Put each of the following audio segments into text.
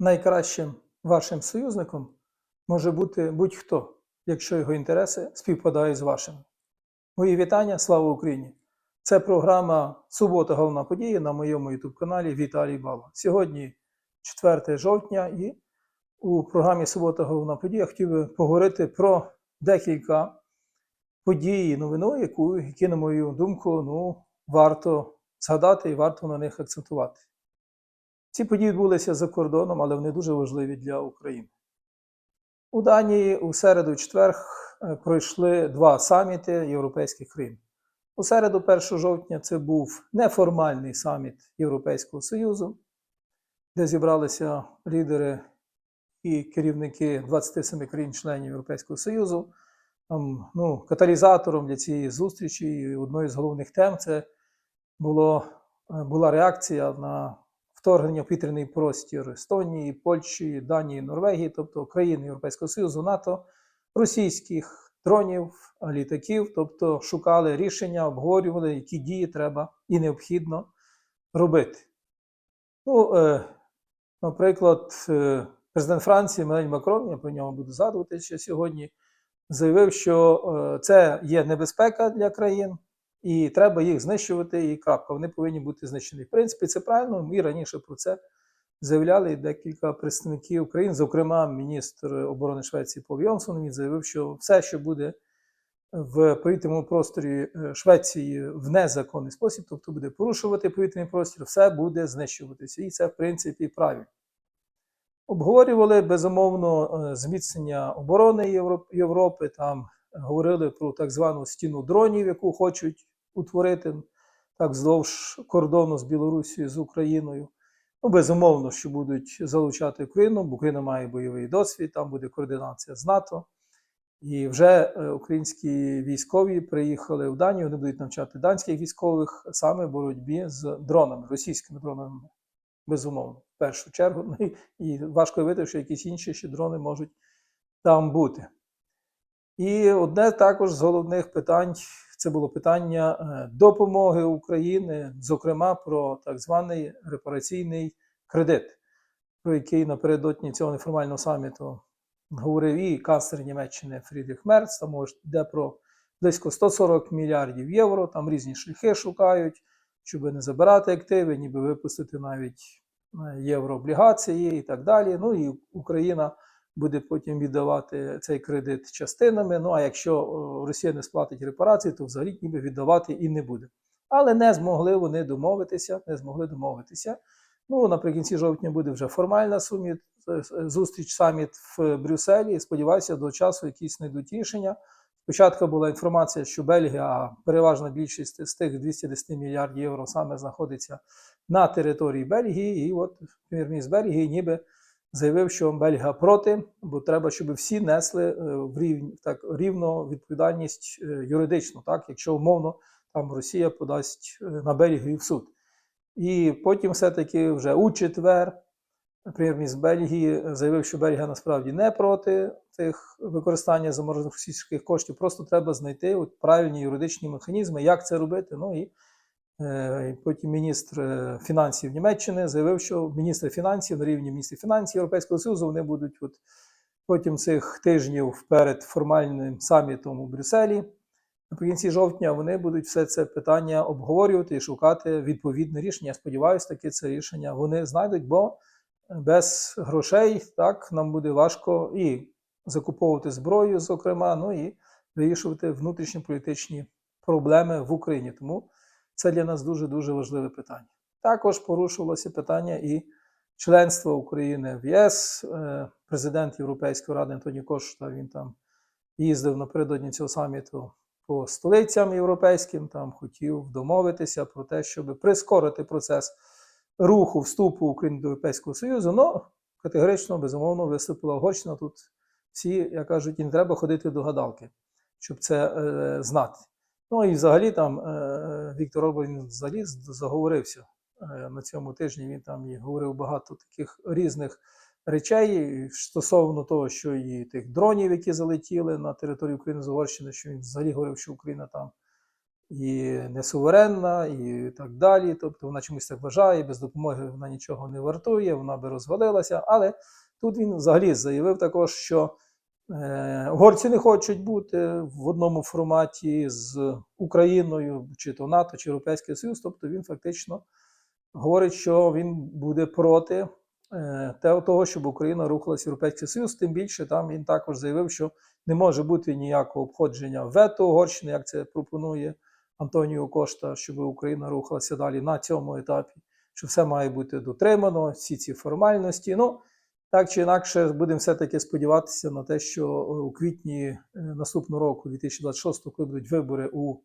найкращим вашим союзником може бути будь-хто, якщо його інтереси співпадають з вашими. Мої вітання, слава Україні! Це програма Субота головна подія на моєму ютуб-каналі Віталій Бала. Сьогодні 4 жовтня, і у програмі Субота головна подія хотів би поговорити про декілька подій новину, яку, які, на мою думку, ну, варто згадати і варто на них акцентувати. Ці події відбулися за кордоном, але вони дуже важливі для України. У Данії у середу і четвер е, пройшли два саміти європейських країн. У середу, 1 жовтня, це був неформальний саміт Європейського Союзу, де зібралися лідери і керівники 27 країн-членів Європейського Союзу. Там, ну, каталізатором для цієї зустрічі і одною з головних тем це було, е, була реакція на вторгнення в повітряний простір Естонії, Польщі, Данії, Норвегії, тобто країн Європейського Союзу, НАТО, російських дронів, літаків, тобто шукали рішення, обговорювали, які дії треба і необхідно робити. Ну, е, наприклад, е, президент Франції Еммануель Макрон, я про нього буду згадувати ще сьогодні, заявив, що е, це є небезпека для країн, і треба їх знищувати, і крапка. Вони повинні бути знищені. В принципі, це правильно. Ми раніше про це заявляли декілька представників України, зокрема, міністр оборони Швеції Пол Йонсон, він заявив, що все, що буде в повітряному просторі е, Швеції в незаконний спосіб, тобто буде порушувати повітряний простір, все буде знищуватися. І це, в принципі, правильно. Обговорювали безумовно е, зміцнення оборони Європи. Там говорили про так звану стіну дронів, яку хочуть утворити так вздовж кордону з Білорусією з Україною. Ну, безумовно, що будуть залучати Україну, бо Україна має бойовий досвід, там буде координація з НАТО. І вже е, українські військові приїхали в Данію, вони будуть навчати данських військових саме в боротьбі з дронами, російськими дронами, безумовно, в першу чергу. Ну, і- важко уявити, що якісь інші ще дрони можуть там бути. І одне також з головних питань це було питання е, допомоги України, зокрема про так званий репараційний кредит, про який напередодні цього неформального саміту говорив і канцлер Німеччини Фрідріх Мерц, там мова йде про близько 140 мільярдів євро, там різні шляхи шукають, щоб не забирати активи, ніби випустити навіть е, єврооблігації і так далі. Ну і Україна буде потім віддавати цей кредит частинами. Ну а якщо Росія не сплатить репарації, то взагалі ніби віддавати і не буде. Але не змогли вони домовитися, не змогли домовитися. Ну, наприкінці жовтня буде вже формальна суміт, е, зустріч саміт в Брюсселі. Сподіваюся, до часу якісь знайдуть рішення. Спочатку була інформація, що Бельгія, переважна більшість з тих 210 мільярдів євро саме знаходиться на території Бельгії. І от прем'єр-міністр Бельгії ніби заявив, що Бельгія проти, бо треба, щоб всі несли е, в рівні так рівно відповідальність е, юридичну, так якщо умовно там Росія подасть е, на Бельгію в суд. І потім все-таки вже у четвер прем'єр-міністр Бельгії заявив, що Бельгія насправді не проти цих використання заморожених російських коштів. Просто треба знайти от правильні юридичні механізми, як це робити. Ну і потім міністр е, фінансів Німеччини заявив, що міністр фінансів на рівні міністрів фінансів Європейського Союзу вони будуть от потім цих тижнів перед формальним самітом у Брюсселі. Наприкінці жовтня вони будуть все це питання обговорювати і шукати відповідне рішення. Я сподіваюся, таки це рішення вони знайдуть, бо без грошей так нам буде важко і закуповувати зброю, зокрема, ну і вирішувати внутрішньополітичні проблеми в Україні. Тому це для нас дуже дуже важливе питання. Також порушувалося питання і членства України в ЄС. Е, Президент Європейської ради Антоній Кошта він там їздив напередодні цього саміту по столицям європейським, там хотів домовитися про те, щоб прискорити процес руху вступу України до Європейського Союзу. Ну, категорично, безумовно, виступила Угорщина. Тут всі, як кажуть, і не треба ходити до гадалки, щоб це е, знати. Ну і взагалі там е, Віктор Орбан взагалі заговорився е, на цьому тижні. Він там і говорив багато таких різних речей стосовно того, що і тих дронів, які залетіли на територію України з Угорщини, що він взагалі говорив, що Україна там і не суверенна, і так далі. Тобто вона чомусь так вважає, без допомоги вона нічого не вартує, вона би розвалилася. Але тут він взагалі заявив також, що е, угорці не хочуть бути в одному форматі з Україною, чи то НАТО, чи Європейський Союз. Тобто він фактично говорить, що він буде проти е, того, щоб Україна рухалася в Європейський Союз. Тим більше там він також заявив, що не може бути ніякого обходження вето Угорщини, як це пропонує Антоніо Кошта, щоб Україна рухалася далі на цьому етапі, що все має бути дотримано, всі ці формальності. Ну, так чи інакше, будемо все-таки сподіватися на те, що е, у квітні е, наступного року, 2026, коли будуть вибори у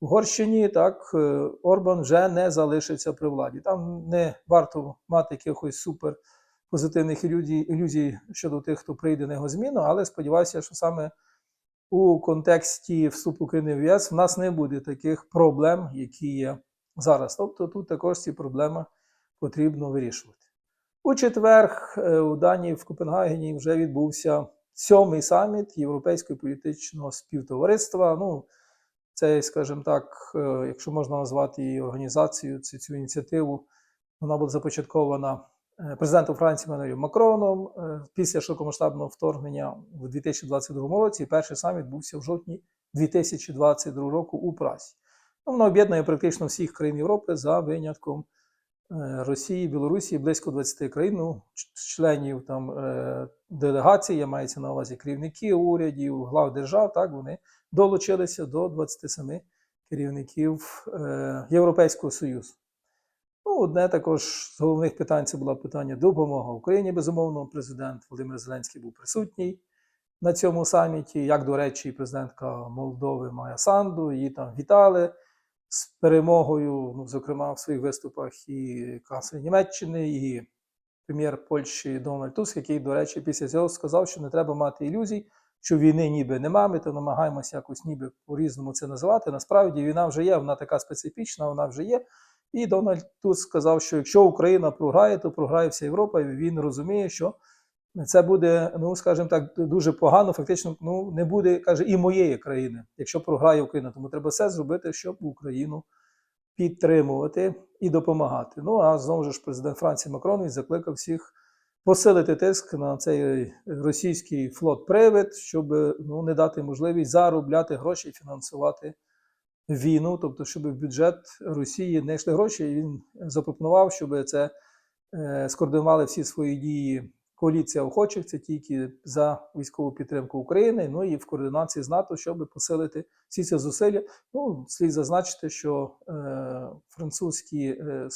Угорщині, так е, Орбан вже не залишиться при владі. Там не варто мати якихось супер позитивних ілюзій, щодо тих, хто прийде на його зміну, але сподіваюся, що саме у контексті вступу України в ЄС в нас не буде таких проблем, які є зараз. Тобто тут також ці проблеми потрібно вирішувати. У четвер е, у Данії в Копенгагені вже відбувся сьомий саміт Європейського політичного співтовариства. Ну, це, скажімо так, е, якщо можна назвати її організацією, цю, цю ініціативу, вона була започаткована е, президентом Франції Мануелем Макроном після широкомасштабного вторгнення в 2022 році. Перший саміт відбувся в жовтні 2022 року у Прасі. Ну, Воно об'єднує практично всіх країн Європи за винятком Росії, Білорусі, близько 20 країн, ну, членів там е, делегацій, я мається на увазі керівників урядів, глав держав, так вони долучилися до 27 керівників е, Європейського Союзу. Ну, одне також з головних питань це було питання допомоги Україні. Безумовно, президент Володимир Зеленський був присутній на цьому саміті. Як, до речі, президентка Молдови Майя Санду, її там вітали з перемогою, ну, зокрема, в своїх виступах і канцлер Німеччини, і прем'єр Польщі Дональд Туск, який, до речі, після цього сказав, що не треба мати ілюзій, що війни ніби нема, ми то намагаємося якось ніби по-різному це називати. Насправді війна вже є, вона така специфічна, вона вже є. І Дональд Туск сказав, що якщо Україна програє, то програє вся Європа. І він розуміє, що це буде, ну скажімо так, дуже погано. Фактично, ну не буде, каже, і моєї країни, якщо програє Україна. Тому треба все зробити, щоб Україну підтримувати і допомагати. Ну а знову ж президент Франції Макрон він закликав всіх посилити тиск на цей російський флот-привид, щоб ну, не дати можливість заробляти гроші і фінансувати війну, тобто, щоб в бюджет Росії не йшли гроші. І він запропонував, щоб це е, скоординували всі свої дії. Коаліція охочих це тільки за військову підтримку України, ну і в координації з НАТО, щоб посилити всі ці зусилля. Ну, слід зазначити, що е, французькі е,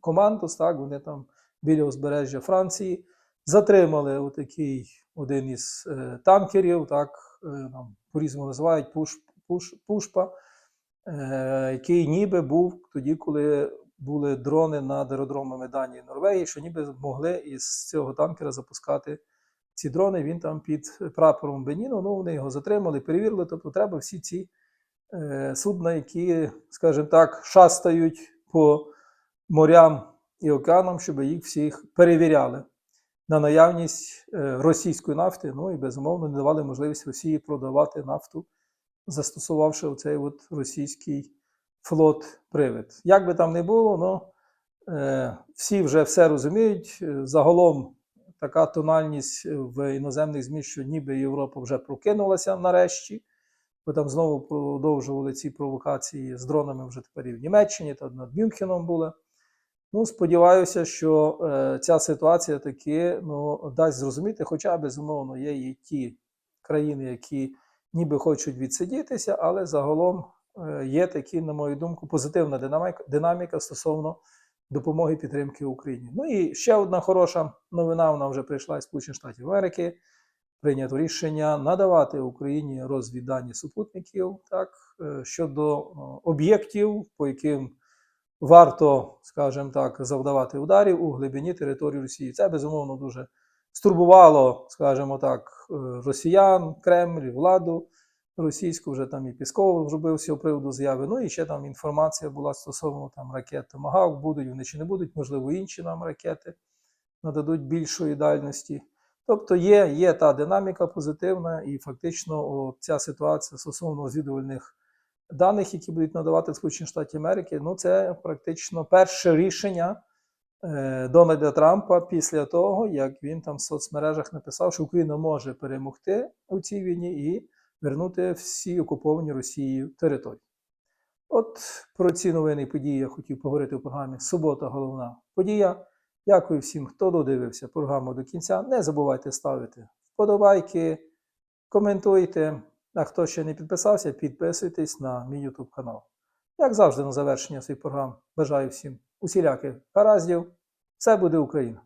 командос, так, вони там біля узбережжя Франції затримали отакий один із е, танкерів, так, е, по-різному називають пуш, пуш, пушпа, е, який ніби був тоді, коли були дрони над аеродромами Данії і Норвегії, що ніби могли із цього танкера запускати ці дрони. Він там під прапором Беніну, ну вони його затримали, перевірили. Тобто треба всі ці е, судна, які, скажімо так, шастають по морям і океанам, щоб їх всіх перевіряли на наявність е, російської нафти. Ну і безумовно не давали можливість Росії продавати нафту, застосувавши оцей от російський флот-привид. Як би там не було, ну, е, всі вже все розуміють. Е, Загалом така тональність в іноземних ЗМІ, що ніби Європа вже прокинулася нарешті. Бо там знову продовжували ці провокації з дронами вже тепер і в Німеччині та над Мюнхеном були. Ну, сподіваюся, що е, ця ситуація таки ну, дасть зрозуміти, хоча, безумовно, є і ті країни, які ніби хочуть відсидітися, але загалом є такі, на мою думку, позитивна динаміка, динаміка стосовно допомоги підтримки Україні. Ну і ще одна хороша новина, вона вже прийшла із Сполучених Штатів Америки. Прийнято рішення надавати Україні розвіддані супутників так, е, щодо е, об'єктів, по яким варто, скажімо так, завдавати ударів у глибині території Росії. Це безумовно дуже стурбувало, скажімо так, е, росіян, Кремль, владу російську. Вже там і Пісков зробив з цього приводу заяви. Ну і ще там інформація була стосовно там ракет Томагавк, будуть вони чи не будуть, можливо, інші нам ракети нададуть більшої дальності. Тобто є, є та динаміка позитивна, і фактично о, ця ситуація стосовно розвідувальних даних, які будуть надавати Сполучені Штати Америки, ну це практично перше рішення е, Дональда Трампа після того, як він там в соцмережах написав, що Україна може перемогти у цій війні і вернути всі окуповані Росією території. От про ці новини і події я хотів поговорити у програмі Субота головна подія. Дякую всім, хто додивився програму до кінця. Не забувайте ставити вподобайки, коментуйте. А хто ще не підписався, підписуйтесь на мій YouTube канал. Як завжди, на завершення своїх програм бажаю всім усіляких гараздів. Все буде Україна!